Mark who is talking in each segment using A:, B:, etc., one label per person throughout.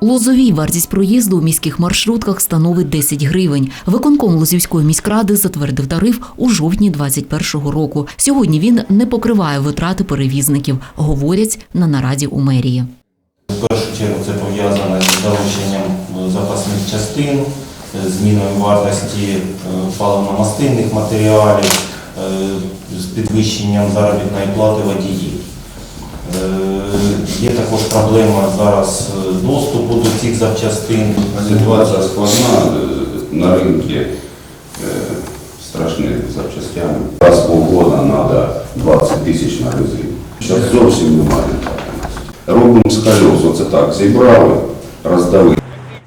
A: Лозовій вартість проїзду у міських маршрутках становить 10 гривень. Виконком Лозівської міськради затвердив тариф у жовтні 2021 року. Сьогодні він не покриває витрати перевізників, говорять на нараді у мерії.
B: В першу чергу це пов'язане з залученням е, запасних частин, е, зміною вартості е, паливно-мастильних матеріалів, з підвищенням заробітної плати водіїв. Є також проблема зараз е, доступу до цих запчастин.
C: Ситуація складна е, на ринку е, страшні запчастями. Раз полгода треба 20 тисяч на резину. Зараз зовсім немає. Робимо з колес, оце так, зібрали, роздали.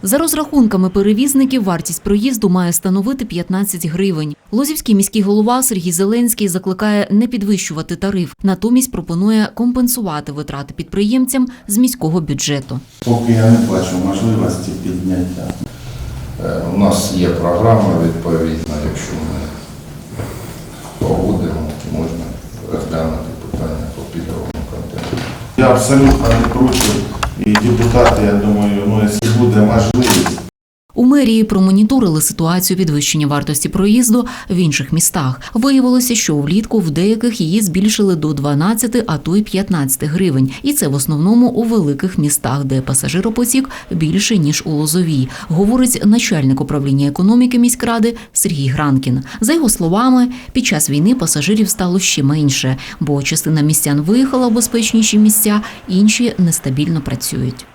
A: За розрахунками перевізників, вартість проїзду має становити 15 гривень. Лозівський міський голова Сергій Зеленський закликає не підвищувати тариф, натомість пропонує компенсувати витрати підприємцям з міського бюджету.
D: Поки я не бачу можливості підняття.
E: Е, У нас є програма відповідна, якщо ми погодимо, можна розглянути питання по пільговому контенту.
D: Я абсолютно не проти, і депутати, я думаю, ну, якщо буде можливість,
A: У мерії промоніторили ситуацію підвищення вартості проїзду в інших містах. Виявилося, що влітку в деяких її збільшили до 12, а то й 15 гривень. І це в основному у великих містах, де пасажиропотік більше ніж у Лозовій, говорить начальник управління економіки міськради Сергій Гранкін. За його словами, під час війни пасажирів стало ще менше, бо частина містян виїхала в безпечніші місця, інші нестабільно працюють.